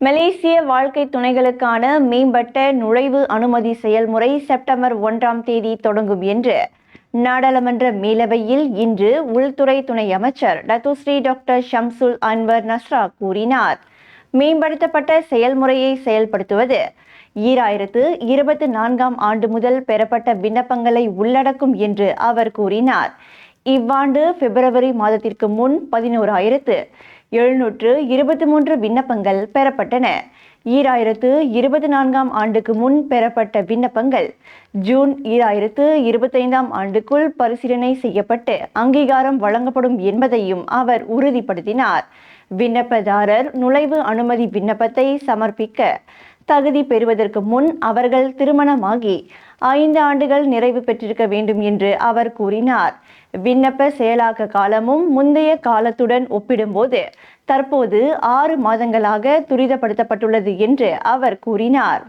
மலேசிய வாழ்க்கை துணைகளுக்கான மேம்பட்ட நுழைவு அனுமதி செயல்முறை செப்டம்பர் ஒன்றாம் தேதி தொடங்கும் என்று நாடாளுமன்ற மேலவையில் இன்று உள்துறை துணை அமைச்சர் Datuk Seri doctor Shamsul Anwar Nasra கூறினார். மேம்படுத்தப்பட்ட செயல்முறையை செயல்படுத்துவது ஈராயிரத்து இருபத்தி நான்காம் ஆண்டு முதல் பெறப்பட்ட விண்ணப்பங்களை உள்ளடக்கும் என்று அவர் கூறினார். இவ்வாண்டு பிப்ரவரி மாதத்திற்கு முன் பதினோராயிரத்து எழுநூற்று இருபத்தி மூன்று விண்ணப்பங்கள் பெறப்பட்டன. ஈராயிரத்து இருபத்தி நான்காம் ஆண்டுக்கு முன் பெறப்பட்ட விண்ணப்பங்கள் ஜூன் ஈராயிரத்து இருபத்தைந்தாம் ஆண்டுக்குள் பரிசீலனை செய்யப்பட்டு அங்கீகாரம் வழங்கப்படும் என்பதையும் அவர் உறுதிப்படுத்தினார். விண்ணப்பதாரர் நுழைவு அனுமதி விண்ணப்பத்தை சமர்ப்பிக்க தகுதி பெறுவதற்கு முன் அவர்கள் திருமணமாகி ஐந்து ஆண்டுகள் நிறைவு பெற்றிருக்க வேண்டும் என்று அவர் கூறினார். விண்ணப்ப செயலாக்க காலமும் முந்தைய காலத்துடன் ஒப்பிடும்போது தற்போது ஆறு மாதங்களாக துரிதப்படுத்தப்பட்டுள்ளது என்று அவர் கூறினார்.